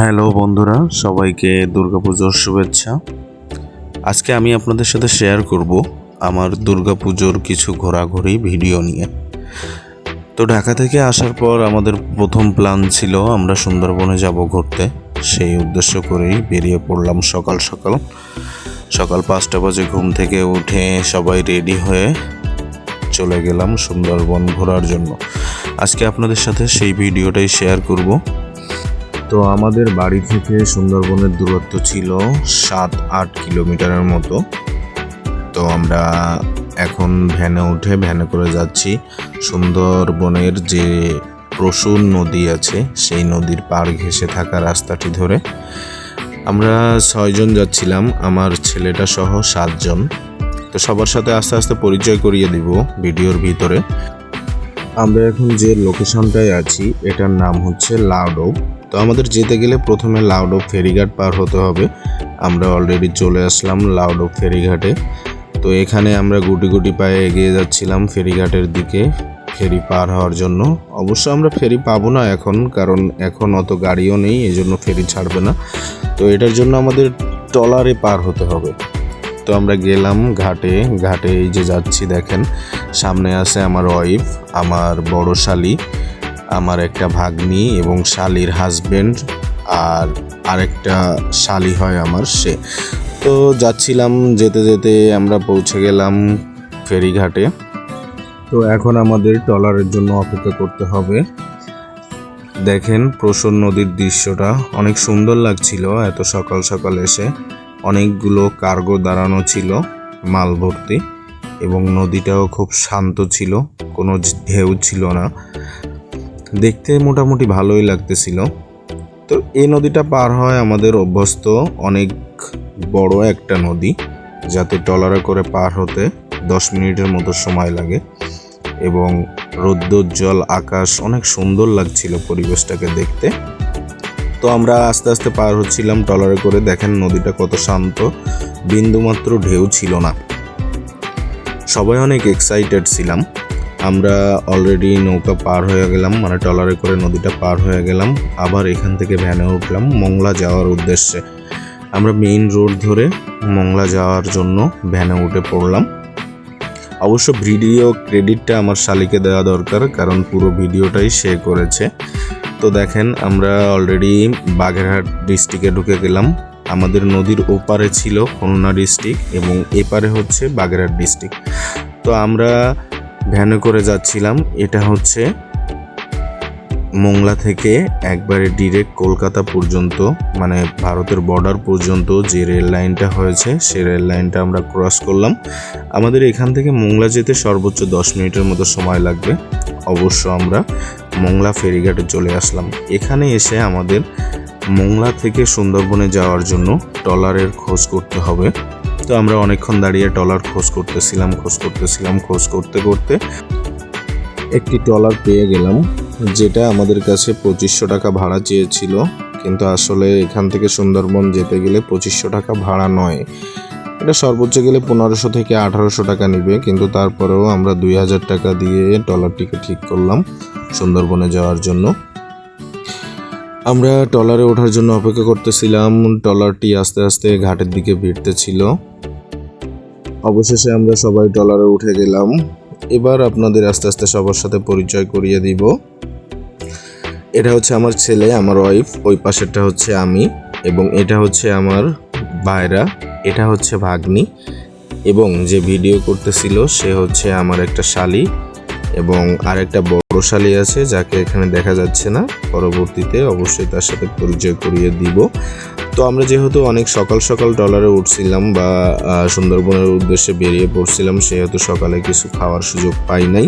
Hello বন্ধুরা, সবাইকে দুর্গাপুজোর শুভেচ্ছা। আজকে আমি আপনাদের সাথে শেয়ার করব আমার দুর্গাপুজোর কিছু ঘোরাঘুরি ভিডিও নিয়ে। তো ঢাকা থেকে আসার পর আমাদের প্রথম প্ল্যান ছিল আমরা সুন্দরবনে যাব ঘুরতে। সেই উদ্দেশ্য করেই বেরিয়ে পড়লাম সকাল সকাল। সকাল পাঁচটা বাজে ঘুম থেকে উঠে সবাই রেডি হয়ে চলে গেলাম সুন্দরবন ঘোরার জন্য। আজকে আপনাদের সাথে সেই ভিডিওটাই শেয়ার করব। তো আমাদের বাড়ি থেকে সুন্দরবনের দূরত্ব ছিল সাত, আট কিলোমিটারের মতো। তো আমরা এখন ভ্যানে উঠে ভ্যানে করে যাচ্ছি। সুন্দরবনের যে প্রসূন নদী আছে, সেই নদীর পাড় ঘেঁষে থাকা রাস্তাটি ধরে আমরা ছয়জন যাচ্ছিলাম। আমার ছেলেটা সহ সাতজন তো সবার সাথে আস্তে আস্তে পরিচয় করিয়ে দিব ভিডিওর ভিতরে। আমরা এখন যে লোকেশনটায় আছি, এটার নাম হচ্ছে লাউডো তো আমাদের যেতে গেলে প্রথমে লাউডো ফেরিঘাট পার হতে হবে। আমরা অলরেডি চলে আসলাম লাউডো ফেরিঘাটে। তো এখানে আমরা গুটি গুটি পায়ে এগিয়ে যাচ্ছিলাম ফেরিঘাটের দিকে ফেরি পার হওয়ার জন্য। অবশ্য আমরা ফেরি পাবো না এখন, কারণ এখন অত গাড়িও নেই এই জন্য ফেরি ছাড়বে না। তো এটার জন্য আমাদের ট্রলারে পার হতে হবে। তো আমরা গেলাম ঘাটে ঘাটে এই যে যাচ্ছি দেখেন, সামনে আছে আমার ওয়াইফ আমার বড় শালি। আমার একটা ভাগ্নি এবং শালির হাজবেন্ড আর আরেকটা শালি হয় আমার, সে। তো যাচ্ছিলাম, যেতে যেতে আমরা পৌঁছে গেলাম ফেরিঘাটে। তো এখন আমাদের ট্রলারের জন্য অপেক্ষা করতে হবে। দেখেন, প্রসন্ন নদীর দৃশ্যটা। অনেক সুন্দর লাগছিল এত সকাল সকাল এসে। অনেকগুলো কার্গো দাঁড়ানো ছিল মাল ভর্তি এবং নদীটাও খুব শান্ত ছিল, কোনো ঢেউ ছিল না। দেখতে মোটামুটি ভালোই লাগতেছিল। তো এই নদীটা পার হয় আমাদের অভ্যস্ত অনেক বড় একটা নদী, যাতে ট্রলারে করে পার হতে দশ মিনিটের মতো সময় লাগে এবং রৌদ্রোজ্জ্বল আকাশ অনেক সুন্দর লাগছিল পরিবেশটাকে দেখতে। তো আমরা আস্তে আস্তে পার হচ্ছিলাম ট্রলারে করে। দেখেন নদীটা কত শান্ত, বিন্দুমাত্র ঢেউ ছিল না। সবাই অনেক এক্সাইটেড ছিলাম। আমরা অলরেডি নৌকা পার হয়ে গেলাম মানে ট্রলারে করে নদীটা পার হয়ে গেলাম, আবার এখান থেকে ভ্যানে উঠলাম মংলা যাওয়ার উদ্দেশ্যে। আমরা মেইন রোড ধরে মংলা যাওয়ার জন্য ভ্যানে উঠে পড়লাম। অবশ্য ভিডিও ক্রেডিটটা আমার শালিকে দেওয়া দরকার, কারণ পুরো ভিডিওটাই সে করেছে। তো দেখেন, আমরা অলরেডি বাগেরহাট ডিস্ট্রিক্টে ঢুকে গেলাম। আমাদের নদীর ওপারে ছিল খুলনা ডিস্ট্রিক্ট এবং এপারে হচ্ছে বাগেরহাট ডিস্ট্রিক্ট তো আমরা ভ্যানে করে যাচ্ছিলাম। এটা হচ্ছে মোংলা থেকে একবারে ডিরেক্ট কলকাতা পর্যন্ত মানে ভারতের বর্ডার পর্যন্ত যে রেল লাইনটা হয়েছে সেই রেল লাইনটা আমরা ক্রস করলাম। আমাদের এখান থেকে মোংলা যেতে সর্বোচ্চ দশ মিনিটের মতো সময় লাগবে। অবশ্য আমরা মোংলা ফেরিঘাটে চলে আসলাম। এখানে এসে আমাদের মোংলা থেকে সুন্দরবনে যাওয়ার জন্য ট্রলারের খোঁজ করতে হবে। তো আমরা অনেকক্ষণ দাঁড়িয়ে ট্রলার খোঁজ করতেছিলাম খোঁজ করতেছিলাম, খোঁজ করতে করতে একটি ট্রলার পেয়ে গেলাম, যেটা আমাদের কাছে পঁচিশশো টাকা ভাড়া চেয়েছিল। কিন্তু আসলে এখান থেকে সুন্দরবন যেতে গেলে পঁচিশশো টাকা ভাড়া নয়। এটা সর্বোচ্চ গেলে পনেরোশো থেকে আঠারোশো টাকা নিবে, কিন্তু তারপরেও আমরা দুই হাজার টাকা দিয়ে ট্রলারটিকে ঠিক করলাম সুন্দরবনে যাওয়ার জন্য। আমরা ট্রলারে ওঠার জন্য অপেক্ষা করতেছিলাম। ট্রলারটি আস্তে আস্তে ঘাটের দিকে ভিড়তেছিল। অবশেষে আমরা সবাই ট্রলারে উঠে গেলাম। এবার আপনাদের আস্তে আস্তে সবার সাথে পরিচয় করিয়ে দিব। এটা হচ্ছে আমার ছেলে, আমার ওয়াইফ ওই পাশেরটা হচ্ছে আমি এবং এটা হচ্ছে আমার ভাইরা, এটা হচ্ছে ভাগ্নি এবং যে ভিডিও করতেছিল সে হচ্ছে আমার একটা শালি। এবং আরেকটা বড় শালি আছে যাকে এখানে দেখা যাচ্ছে না। পরবর্তীতে অবশ্যই তার সাথে পরিচয় করিয়ে দিব। তো আমরা যেহেতু অনেক সকাল সকাল ডলারে উঠছিলাম বা সুন্দরবনের উদ্দেশ্যে বেরিয়ে পড়ছিলাম, সেহেতু সকালে কিছু খাওয়ার সুযোগ পাই নাই।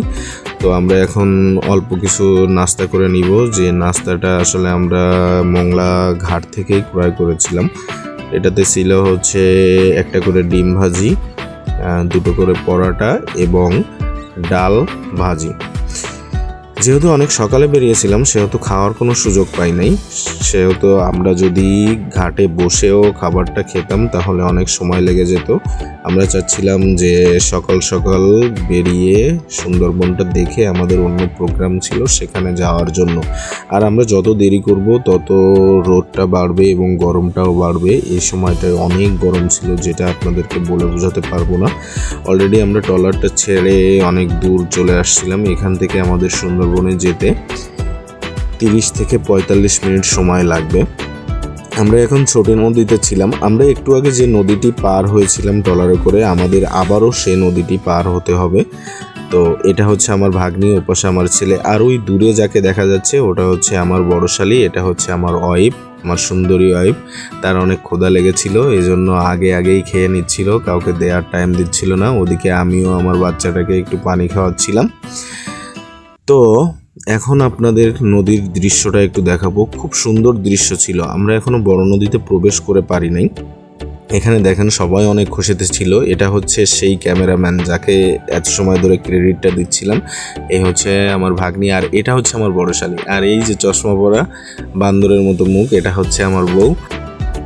তো আমরা এখন অল্প কিছু নাস্তা করে নিব। যে নাস্তাটা আসলে আমরা মংলা ঘাট থেকেই ক্রয় করেছিলাম। এটাতে ছিল হচ্ছে একটা করে ডিম ভাজি দুটো করে পরোটা এবং ডাল ভাজি। যেহেতু অনেক সকালে বেরিয়েছিলাম, সেহেতু খাওয়ার কোনো সুযোগ পাই নাই। সেহেতু আমরা যদি ঘাটে বসেও খাবারটা খেতাম, তাহলে অনেক সময় লেগে যেত। আমরা চাচ্ছিলাম যে সকাল সকাল বেরিয়ে সুন্দরবনটা দেখে আমাদের অন্য প্রোগ্রাম ছিল সেখানে যাওয়ার জন্য। আর আমরা যত দেরি করব, তত রোদটা বাড়বে এবং গরমটাও বাড়বে। এই সময়টায় অনেক গরম ছিল, যেটা আপনাদেরকে বলে বোঝাতে পারব না। অলরেডি আমরা ট্রলারটা ছেড়ে অনেক দূর চলে আসছিলাম। এখান থেকে আমাদের সুন্দরবনে যেতে তিরিশ থেকে পঁয়তাল্লিশ মিনিট সময় লাগবে। আমরা এখন ছোট নদীতে ছিলাম। আমরা একটু আগে যে নদীটি পার হয়েছিলাম ট্রলারে করে, আমাদের আবারও সে নদীটি পার হতে হবে। তো এটা হচ্ছে আমার ভাগ্নি, ওপাশে আমার ছেলে। আর ওই দূরে যাকে দেখা যাচ্ছে, ওটা হচ্ছে আমার বড় শালি, এটা হচ্ছে আমার ওয়াইফ, আমার সুন্দরী ওয়াইফ। তার অনেক ক্ষুধা লেগেছিল এই জন্য আগে আগেই খেয়ে নিচ্ছিল, কাউকে দেওয়ার টাইম দিচ্ছিল না। ওদিকে আমিও আমার বাচ্চাটাকে একটু পানি খাওয়াচ্ছিলাম। তো এখন আপনাদের নদীর দৃশ্যটা একটু দেখাবো। খুব সুন্দর দৃশ্য ছিল। আমরা এখনও বড় নদীতে প্রবেশ করে পারি নাই। এখানে দেখেন সবাই অনেক খুশিতে ছিল। এটা হচ্ছে সেই ক্যামেরাম্যান যাকে এত সময় ধরে ক্রেডিটটা দিচ্ছিলাম। এই হচ্ছে আমার ভাগ্নি আর এটা হচ্ছে আমার বড় শালী। আর এই যে চশমা পরা বান্দরের মতো মুখ, এটা হচ্ছে আমার বউ।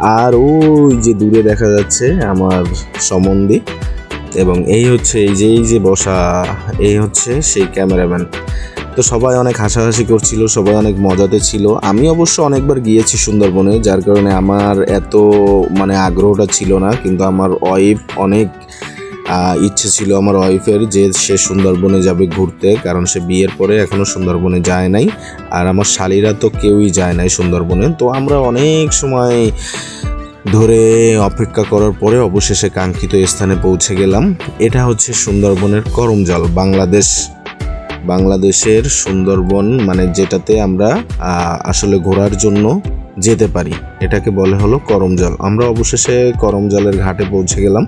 আর ওই যে দূরে দেখা যাচ্ছে আমার সম্বন্ধী এবং এই হচ্ছে, এই যে এই যে বসা, এই হচ্ছে সেই ক্যামেরাম্যান। তো সবাই অনেক হাসাহাসি করছিল, সবাই অনেক মজাতে ছিল। আমি অবশ্য অনেকবার গিয়েছি সুন্দরবনে, যার কারণে আমার এত মানে আগ্রহটা ছিল না, কিন্তু আমার ওয়াইফ অনেক ইচ্ছে ছিল আমার ওয়াইফের যে সে সুন্দরবনে যাবে ঘুরতে, কারণ সে বিয়ের পরে এখনও সুন্দরবনে যায় নাই। আর আমার শালিরা তো কেউই যায় নাই সুন্দরবনে। তো আমরা অনেক সময় ধরে অপেক্ষা করার পরে অবশেষে কাঙ্ক্ষিত স্থানে পৌঁছে গেলাম। এটা হচ্ছে সুন্দরবনের করমজল, বাংলাদেশ বাংলাদেশের সুন্দরবন মানে যেটাতে আমরা আসলে ঘোরার জন্য যেতে পারি। এটাকে বলে হলো করমজল। আমরা অবশেষে করমজলের ঘাটে পৌঁছে গেলাম।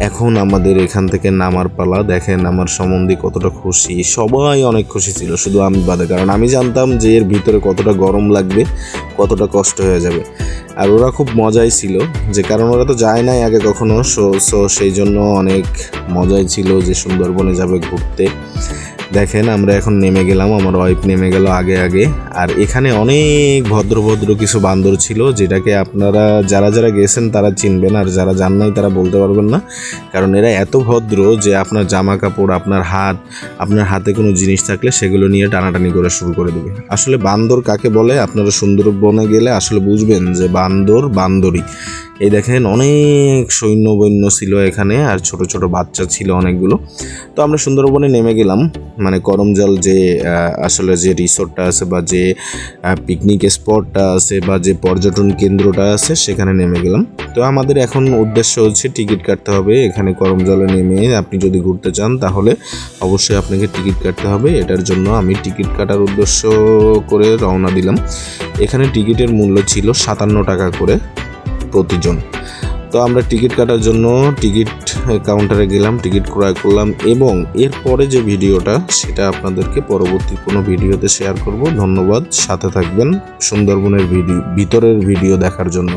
এখন আমাদের এখান থেকে নামার পালা। দেখেন আমার সম্বন্ধে কতটা খুশি। সবাই অনেক খুশি ছিল, শুধু আমি বাদে। কারণ আমি জানতাম যে এর ভিতরে কতটা গরম লাগবে, কতটা কষ্ট হয়ে যাবে। আর ওরা খুব মজাই ছিল, যে কারণ ওরা তো যায় নাই আগে কখনো। সো সো সেই জন্য অনেক মজাই ছিল যে সুন্দরবনে যাবে ঘুরতে। দেখেন, আমরা এখন নেমে গেলাম, আমার ওয়াইফ নেমে গেল আগে আগে। আর এখানে অনেক ভদ্র ভদ্র কিছু বান্দর ছিল, যেটাকে আপনারা যারা যারা গেছেন তারা চিনবেন, আর যারা যান নাই তারা বলতে পারবেন না। কারণ এরা এত ভদ্র যে আপনার জামা কাপড় আপনার হাত, আপনার হাতে কোনো জিনিস থাকলে সেগুলো নিয়ে টানাটানি করে শুরু করে দেবে। আসলে বান্দর কাকে বলে? আপনারা সুন্দরবনে গেলে আসলে বুঝবেন যে বান্দর বান্দরই এই দেখেন অনেক সৈন্য বৈন্য ছিল এখানে, আর ছোট ছোট বাচ্চা ছিল অনেকগুলো। তো আমরা সুন্দরবনে নেমে গেলাম মানে করমজল যে আসলে যে রিসোর্টটা আছে বা যে পিকনিক স্পটটা আছে বা যে পর্যটন কেন্দ্রটা আছে, সেখানে নেমে গেলাম। তো আমাদের এখন উদ্দেশ্য হচ্ছে টিকিট কাটতে হবে, এখানে করমজলে নেমে আপনি যদি ঘুরতে চান, তাহলে অবশ্যই আপনাকে টিকিট কাটতে হবে। এটার জন্য আমি টিকিট কাটার উদ্দেশ্য করে রওনা দিলাম। এখানে টিকিটের মূল্য ছিল সাতান্ন টাকা করে। প্রতিজন। তো আমরা টিকিট কাটার জন্য টিকিট কাউন্টারে গেলাম, টিকিট ক্রয় করলাম এবং এরপরে যে ভিডিওটা, সেটা আপনাদেরকে পরবর্তী কোনো ভিডিওতে শেয়ার করব। ধন্যবাদ, সাথে থাকবেন সুন্দরবনের ভিডিও, ভিতরের ভিডিও দেখার জন্য।